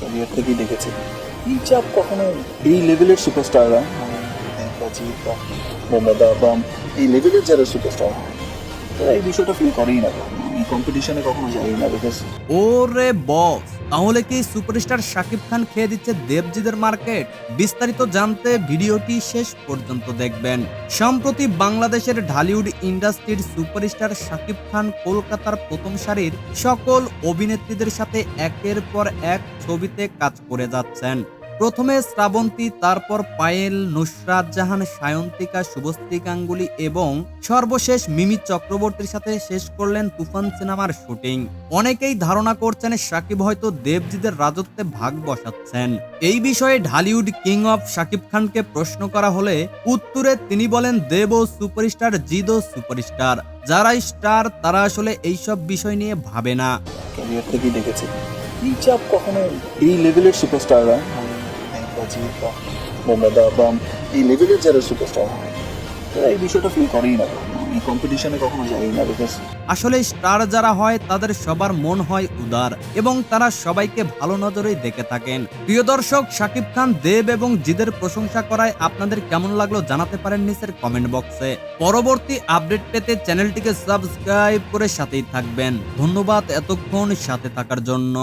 Career থেকেই দেখেছি। এই চাপ কখনো এই লেভেলের সুপারস্টাররা অজিত বা মোহাম্মদ আবাম এই লেভেলের যারা সুপারস্টার তারা এই বিষয়টা ফিল করেই না। এই কম্পিটিশনে কখনো যাই না বিকজ ওরে বস! তাহলে কি সুপারস্টার শাকিব খান খেয়ে দিচ্ছে দেবজিদের মার্কেট? বিস্তারিত জানতে ভিডিওটি শেষ পর্যন্ত দেখবেন। সম্প্রতি বাংলাদেশের ঢালিউড ইন্ডাস্ট্রির সুপারস্টার শাকিব খান কলকাতার প্রথম সারির সকল অভিনেত্রীদের সাথে একের পর এক ছবিতে কাজ করে যাচ্ছেন। প্রথমে শ্রাবন্তী তারপর পায়েল নুসরাত জাহান সায়ন্তিকা শুভশ্রী গাঙ্গুলি এবং সর্বশেষ মিমি চক্রবর্তীর সাথে শেষ করলেন তুফান সিনেমার শুটিং। অনেকেই ধারণা করছেন সাকিব হয়তো দেবজিদের রাজত্বে ভাগ বসাচ্ছেন। এই বিষয়ে ঢালিউড কিং অফ সাকিব খানকে প্রশ্ন করা হলে উত্তরে তিনি বলেন দেব ও সুপারস্টার জিদও সুপারস্টার। যারা স্টার তারা আসলে এইসব বিষয় নিয়ে ভাবে না। ক্যারিয়ার থেকেই দেখেছি। এই চাপ কখনো? এই লেভেলের সুপারস্টাররা অজিত বা এই লেভেলের যারা সুপারস্টার এই বিষয়টা ফিল করেই না। এই কম্পিটিশনে কখনো যাই না বিকজ আসলে স্টার যারা হয়, তাদের সবার মন হয় উদার এবং তারা সবাইকে ভালো নজরেই দেখে থাকেন। প্রিয় দর্শক, শাকিব খান, দেব এবং জিদের প্রশংসা করায় আপনাদের কেমন লাগল জানাতে পারেন নিচের কমেন্ট বক্সে পরবর্তী আপডেট পেতে চ্যানেলটিকে সাবস্ক্রাইব করে সাথেই থাকবেন। ধন্যবাদ এতক্ষণ সাথে থাকার জন্য।